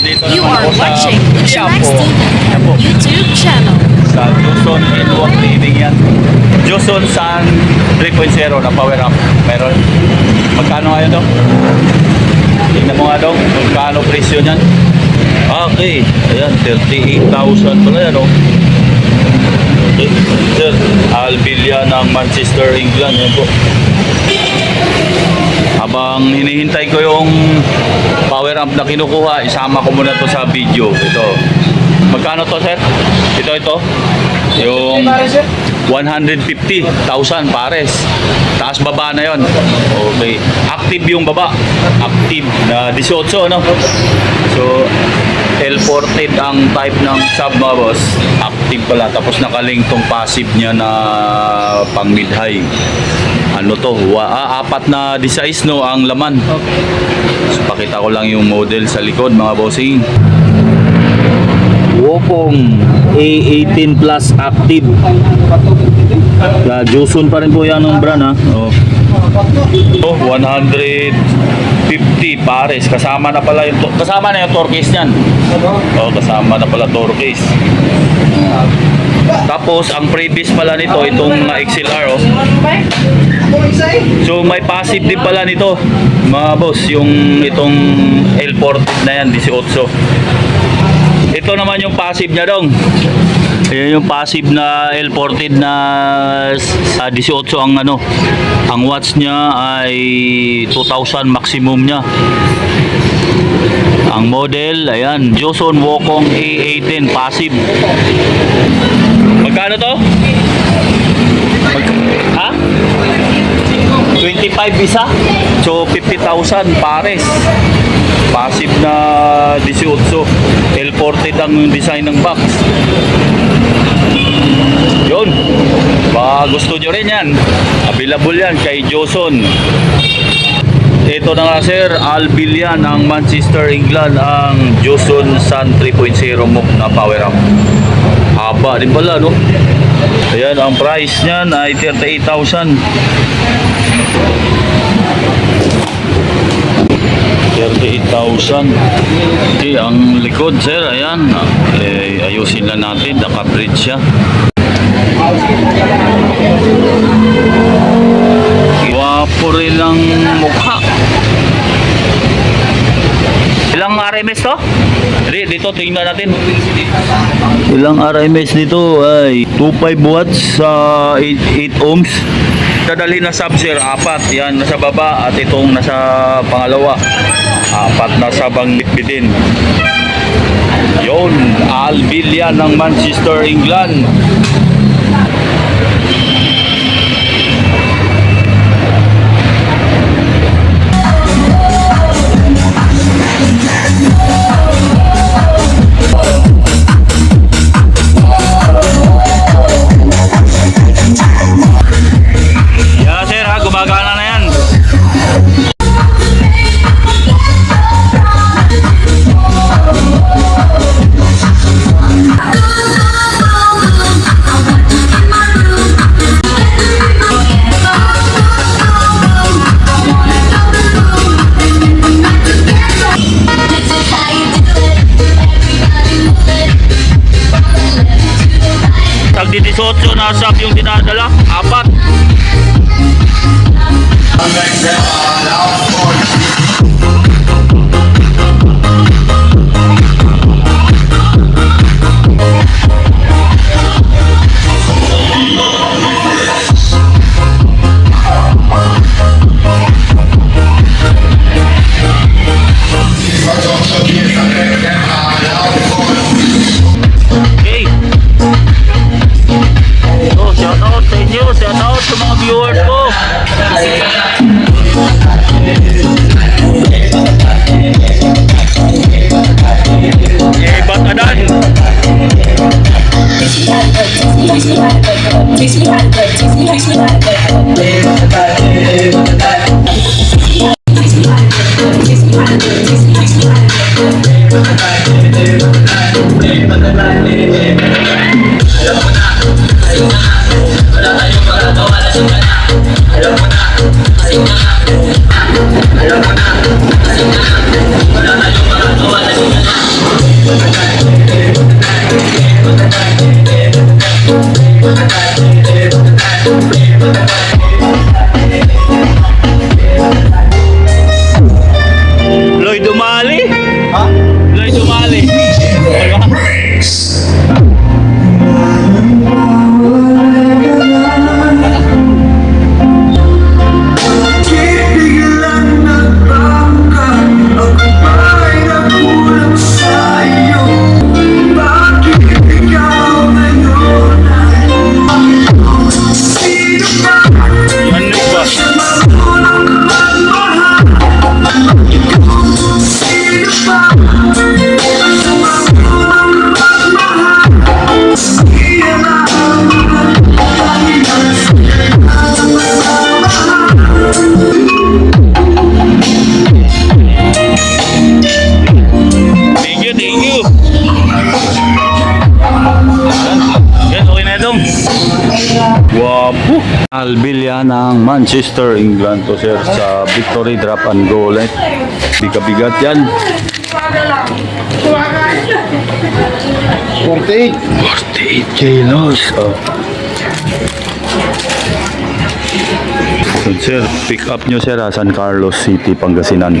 nandito You are watching Lucianax Quiapo. TV. YouTube channel. Sa Joson N1 Cleaning yan. Joson San 3.0 na power up. Meron. Magkano ngayon to? Tingnan mo nga daw. Magkano presyo niyan? Okay. Ayan, 38,000 pala yan, oh. Okay. Sir, Albilia ng Manchester, England. Yan po. Habang hinihintay ko yung power amp na kinukuha, isama ko muna to sa video. Ito. Magkano to, sir? Ito, ito. Yung 150,000 pares. Taas baba na yon. Okay. Active yung baba. Active na 18, no? So, L40 ang type ng sub mga boss. Active pala. Tapos nakaling tong passive niya na pang mid-high. Ano to? Wa, ah, apat na size no ang laman. So, pakita ko lang yung model sa likod mga bossing. Wokong A18 Plus Active. Joson pa rin po yan ng brand ha. Oh. Oh, 150 pares. Kasama na pala yung to- kasama na yung torquace niyan. Oh, kasama na pala torquace. Tapos ang previous pala nito itong mga XLR oh. So may passive din pala nito mga boss yung itong L40 na yan 18. Ito naman yung passive niya dong. Ayan yung passive na L40 na sa 18 ang ano. Ang watts niya ay 2000 maximum niya. Ang model, ayan, Joson Wokong A18 passive. Magkano to? Mag- ha? 25 isa? So 50,000 pares. Passive na 18. L40 ang design ng box. Yun. Baka gusto nyo rin yan. Available yan kay Joson. Ito na nga sir, Albilia ng Manchester, England ang Joson Sun 3.0 mo na power up. Haba din pala no. Ayan, ang price niyan ay 38,000. 38,000. Okay, ang likod sir, ayan. Eh, ayusin lang natin, naka-bridge siya. Dito tingnan natin. Ilang RMS dito ay 25 watts sa 8, 8 ohms. Dadalhin na sub-zero, apat. Yan, nasa baba at itong nasa pangalawa. Apat na sabang bitbitin. Yon, Albilia ng Manchester, England. 8 na sap yung dinadala. Apat. Alam mo na, ayaw na Apo. Albilia ng Manchester, England to sir sa victory drop and go ulit. Bigabigat yan. 48. 48 kilos. Oh. So, sir, pick up nyo sir ha, San Carlos City, Pangasinan.